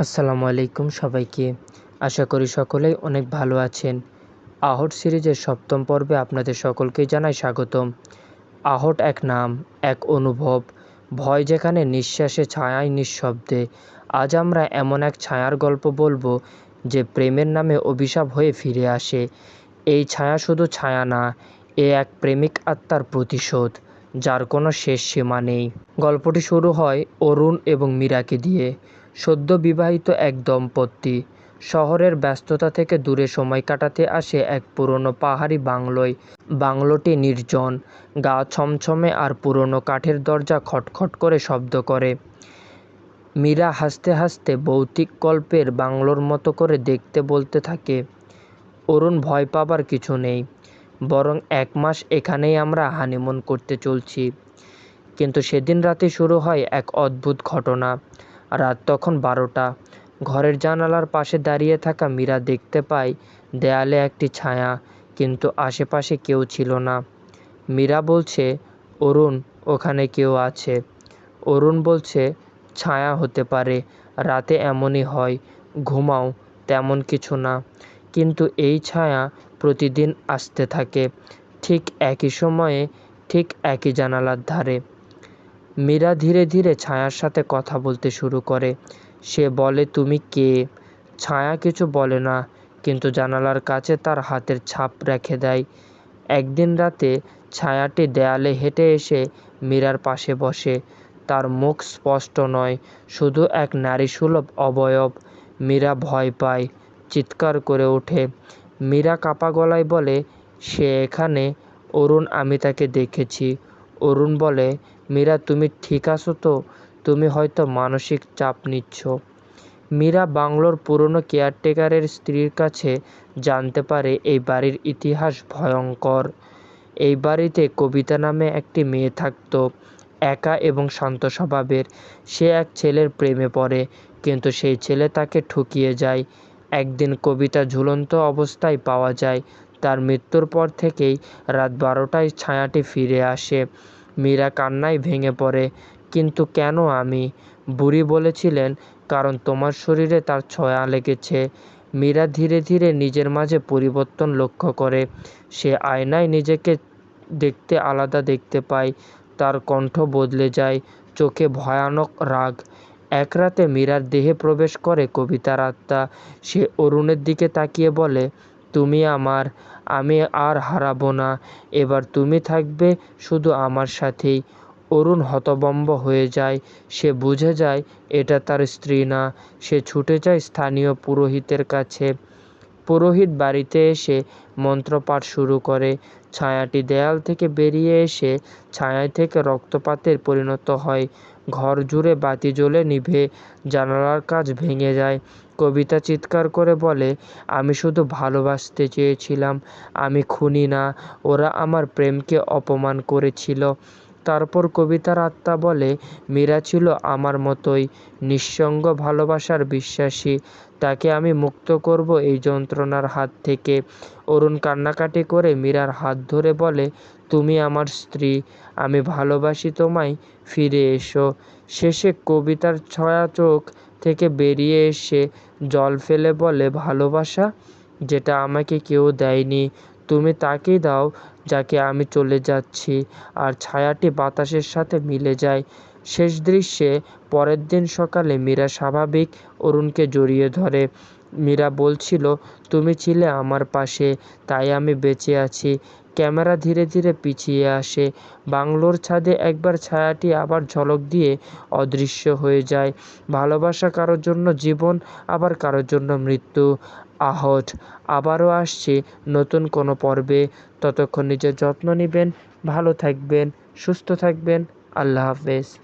আসসালামু আলাইকুম সবাইকে। আশা করি সকলেই অনেক ভালো আছেন। আহট সিরিজের সপ্তম পর্বে আপনাদের সকলকে জানাই স্বাগতম। আহট এক নাম, এক অনুভব, ভয় যেখানে নিঃশ্বাসে ছায়ায় নিঃশব্দে। আজ আমরা এমন এক ছায়ার গল্প বলব যে প্রেমের নামে অভিশাপ হয়ে ফিরে আসে। এই ছায়া শুধু ছায়া না, এ এক প্রেমিক আত্মার প্রতিশোধ, যার কোনো শেষ সীমা নেই। গল্পটি শুরু হয় অরুণ এবং মীরাকে দিয়ে। সদ্য বিবাহিত এক দম্পতি। শহরের ব্যস্ততা থেকে দূরে সময় কাটাতে আসে এক পুরনো পাহাড়ি বাংলোয়। বাংলোটি নির্জন, গা ছমছমে আর পুরনো কাঠের দরজা খটখট করে শব্দ করে। মীরা হাসতে হাসতে ভৌতিক গল্পের বাংলোর মতো করে দেখতে বলতে থাকে, অরুণ ভয় পাবার কিছু নেই, বরং এক মাস এখানেই আমরা হানিমুন করতে চলছি। কিন্তু সেদিন রাতে শুরু হয় এক অদ্ভুত ঘটনা। রাত তখন বারোটা। ঘরের জানালার পাশে দাঁড়িয়ে থাকা মীরা দেখতে পায়, দেয়ালে একটি ছায়া, কিন্তু আশেপাশে কেউ ছিল না। মীরা বলছে, অরুণ, ওখানে কেউ আছে। অরুণ বলছে, ছায়া হতে পারে, রাতে এমনই হয়, ঘুমাও, তেমন কিছু না। কিন্তু এই ছায়া প্রতিদিন আসতে থাকে, ঠিক একই সময়ে, ঠিক একই জানালার ধারে। মীরা ধীরে ধীরে ছায়ার সাথে কথা বলতে শুরু করে। সে বলে, তুমি কে? ছায়া কিছু বলে না, কিন্তু জানালার কাছে তার হাতের ছাপ রেখে দেয়। একদিন রাতে ছায়াটি দেয়ালে হেঁটে এসে মীরার পাশে বসে। তার মুখ স্পষ্ট নয়, শুধু এক নারীসুলভ অবয়ব। মীরা ভয় পায়, চিৎকার করে ওঠে। মীরা কাপা গলায় বলে, সে এখানে, অরুণ আমি তাকে দেখেছি। অরুণ বলে মীরা, তুমি ঠিক আছো তো? তুমি হয়তো মানসিক চাপ নিচ্ছ। মীরা বাংলোর পুরনো কেয়ারটেকারের স্ত্রীর কাছে জানতে পারে এই বাড়ির ইতিহাস ভয়ঙ্কর। এই বাড়িতে কবিতা নামে একটি মেয়ে থাকত, একা এবং শান্ত স্বভাবের। সে এক ছেলের প্রেমে পড়ে, কিন্তু সেই ছেলে তাকে ঠকিয়ে যায়। একদিন কবিতা ঝুলন্ত অবস্থায় পাওয়া যায়, তার মৃত্যুর পর থেকেই রাত বারোটায় ছায়াটি ফিরে আসে। মীরা কান্নায় ভেঙে পড়ে। কিন্তু কেন আমি? বুড়ি বলেছিলেন, কারণ তোমার শরীরে তার ছয়া লেগেছে। মীরা ধীরে ধীরে নিজের মাঝে পরিবর্তন লক্ষ্য করে। সে আয়নায় নিজেকে দেখতে আলাদা দেখতে পায়, তার কণ্ঠ বদলে যায়, চোখে ভয়ানক রাগ। এক রাতে মীরার দেহে প্রবেশ করে কবিতার আত্মা। সে অরুণের দিকে তাকিয়ে বলে তুমি আমার, আমি আর হারাবো না। এবার তুমি থাকবে শুধু আমার সাথেই। অরুণ হতবম্ব হয়ে যায়। সে বুঝে যায় এটা তার স্ত্রী না। সে ছুটে যায় স্থানীয় পুরোহিতের কাছে। পুরোহিত বাড়িতে এসে মন্ত্রপাঠ শুরু করে। ছায়াটি দেয়াল থেকে বেরিয়ে এসে ছায়ায় থেকে রক্তপাতের পরিণত হয়। ঘর জুড়ে বাতি জ্বলে নিভে জানালার কাজ ভেঙে যায়। কবিতা চিৎকার করে বলে, আমি শুধু ভালোবাসতে চেয়েছিলাম, আমি খুনি না, ওরা আমার প্রেমকে অপমান করেছিল। তারপর কবিতার আত্মা বলে, মীরা ছিল আমার মতোই, নিঃসঙ্গ ভালোবাসার বিশ্বাসী, তাকে আমি মুক্ত করব এই যন্ত্রণার হাত থেকে। অরুণ কান্নাকাটি করে মীরার হাত ধরে বলে, তুমি আমার স্ত্রী, আমি ভালোবাসি তোমায়, ফিরে এসো। শেষে কবিতার ছয়া চোখ থেকে বেরিয়ে এসে জল ফেলে বলে, ভালোবাসা, যেটা আমাকে কেউ দেয়নি, তুমি তাকেই দাও যাকে আমি চলে যাচ্ছি। আর ছায়াটি বাতাসের সাথে মিলে যায়। শেষ দৃশ্যে পরের দিন সকালে মীরা স্বাভাবিক অরুণকে জড়িয়ে ধরে। মীরা বলছিল, তুমি ছিলে আমার পাশে, তাই আমি বেঁচে আছি। ক্যামেরা ধীরে ধীরে পিছিয়ে আসে। বাংলোর ছাদে একবার ছায়াটি আবার ঝলক দিয়ে অদৃশ্য হয়ে যায়। ভালোবাসা কারোর জন্য জীবন, আবার কারোর জন্য মৃত্যু। আহট আবারও আসছে নতুন কোনো পর্বে। ততক্ষণ নিজের যত্ন নেবেন, ভালো থাকবেন, সুস্থ থাকবেন। আল্লাহ হাফেজ।